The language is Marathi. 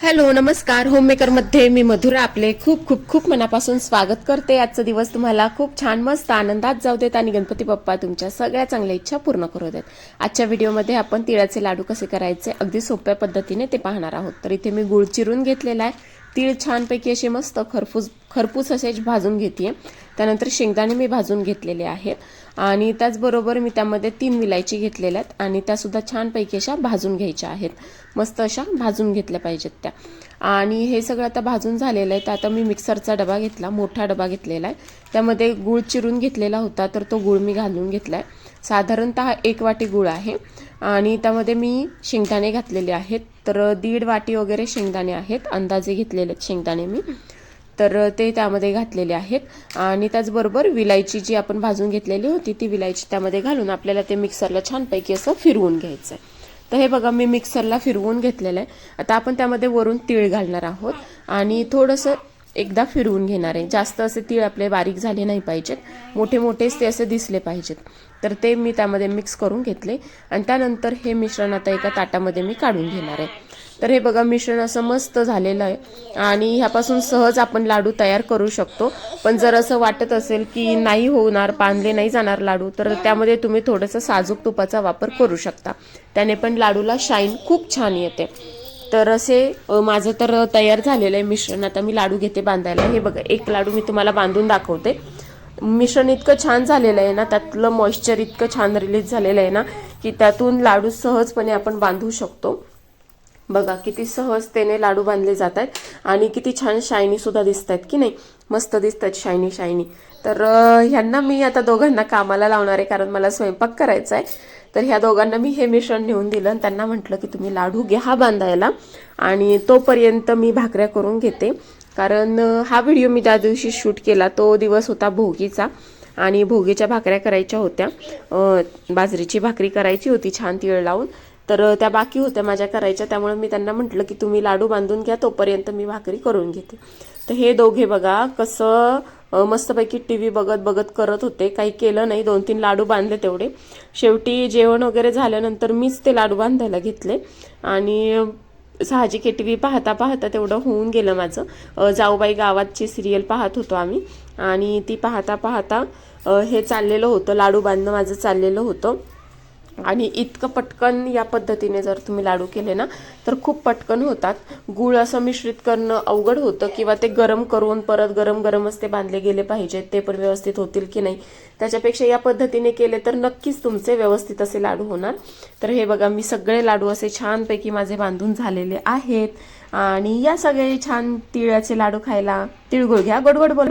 हॅलो नमस्कार. होममेकरमध्ये मी मधुरा आपले खूप खूप खूप मनापासून स्वागत करते. आजचा दिवस तुम्हाला खूप छान मस्त आनंदात जाऊ देत आणि गणपती बाप्पा तुमच्या सगळ्या चांगल्या इच्छा पूर्ण करू देत. आजच्या व्हिडिओमध्ये आपण तिळाचे लाडू कसे करायचे अगदी सोप्या पद्धतीने ते पाहणार आहोत. तर इथे मी गुळ चिरून घेतलेला आहे. तीळ छानपैकी असे मस्त खरपूस खरपूस असे भाजून घेते त्यानंतर शेंगदाणे मी भाजून घेतलेले आहेत. आणि त्याचबरोबर मी त्यामध्ये तीन विलायची घेतलेल्या आहेत आणि त्यासुद्धा छानपैकी अशा भाजून घ्यायच्या आहेत. मस्त अशा भाजून घेतल्या पाहिजेत त्या. आणि हे सगळं आता भाजून झालेलं आहे. तर आता मी मिक्सरचा डबा घेतला मोठा डबा घेतलेला आहे. त्यामध्ये गूळ चिरून घेतलेला होता तर तो गूळ मी घालून घेतला आहे साधारणतः एक वाटी गूळ आहे. आणि त्यामध्ये मी शेंगदाणे घातलेले आहेत. तर दीड वाटी वगैरे शेंगदाणे आहेत. अंदाजे घेतलेले आहेत शेंगदाणे मी. तर ते त्यामध्ये घातलेले आहेत. आणि त्याचबरोबर विलायची जी आपण भाजून घेतलेली होती ती विलायची त्यामध्ये घालून आपल्याला ते मिक्सरला छानपैकी असं फिरवून घ्यायचं आहे तर हे बघा मी मिक्सरला फिरवून घेतलेलं आहे. आता आपण त्यामध्ये वरून तीळ घालणार आहोत. आणि थोडंसं एकदा फिरवून घेणार आहे. जास्त असे तीळ आपले बारीक झाले नाही पाहिजेत. मोठे मोठेच ते असे दिसले पाहिजेत. तर ते मी त्यामध्ये मिक्स करून घेतले. आणि त्यानंतर हे मिश्रण आता एका ताटामध्ये मी काढून घेणार आहे. तर हे बघा मिश्रण असं मस्त झालेलं आहे. आणि ह्यापासून सहज आपण लाडू तयार करू शकतो. पण जर असं वाटत असेल की नाही होणार पानले नाही जाणार लाडू तर त्यामध्ये तुम्ही थोडंसं साजूक तुपाचा वापर करू शकता. त्याने पण लाडूला शाईन खूप छान येते. तर असे माझं तर तयार झालेलं आहे मिश्रण. आता मी लाडू घेते बांधायला. हे बघा एक लाडू मी तुम्हाला बांधून दाखवते. मिश्रण इतकं छान झालेलं आहे ना त्यातलं मॉइश्चर इतकं छान रिलीज झालेलं आहे ना की त्यातून लाडू सहजपणे आपण बांधू शकतो. बघा किती सहजतेने लाडू बांधले जात आहेत आणि किती छान शायनी सुद्धा दिसत आहेत की नाही? मस्त दिसत आहेत शायनी शायनी तर ह्यांना मी आता दोघांना कामाला लावणार आहे कारण मला स्वयंपाक करायचा आहे. तर ह्या दोघांना मी हे मिश्रण नेऊन दिलं आणि त्यांना म्हटलं की तुम्ही लाडू घ्या हा बांधायला. आणि तोपर्यंत मी भाकऱ्या करून घेते. कारण हा व्हिडिओ मी त्या दिवशी शूट केला तो दिवस होता भोगीचा. आणि भोगीच्या भाकऱ्या करायच्या होत्या. बाजरीची भाकरी करायची होती छान तीळ लावून. तर त्या बाकी होत्या माझ्या करायच्या. त्यामुळे मी त्यांना म्हटलं की तुम्ही लाडू बांधून घ्या तोपर्यंत मी भाकरी करून घेते. तर हे दोघे बघा कसं मस्तपैकी टी व्ही बघत बघत करत होते. काही केलं नाही. दोन तीन लाडू बांधले तेवढे. शेवटी जेवण वगैरे झाल्यानंतर मीच ते लाडू बांधायला घेतले. आणि साहजिक साहजिक टी व्ही पाहता पाहता तेवढं होऊन गेलं माझं. जाऊबाई गावातची सिरियल पाहत होतो आम्ही. आणि ती पाहता पाहता हे चाललेलं होतं. लाडू बांधणं माझं चाललेलं होतं. आणि इतकं पटकन या पद्धतीने जर तुम्ही लाडू केले ना तर खूप पटकन होतात. गूळ असं मिश्रित करणं अवघड होतं किंवा ते गरम करून परत गरम गरमच ते बांधले गेले पाहिजेत ते पण व्यवस्थित होतील की नाही? त्याच्यापेक्षा या पद्धतीने केले तर नक्कीच तुमचे व्यवस्थित असे लाडू होणार. तर हे बघा मी सगळे लाडू असे छानपैकी माझे बांधून झालेले आहेत. आणि या सगळे छान तिळाचे लाडू खायला तिळगुळ घ्या. गोडगोड बोल.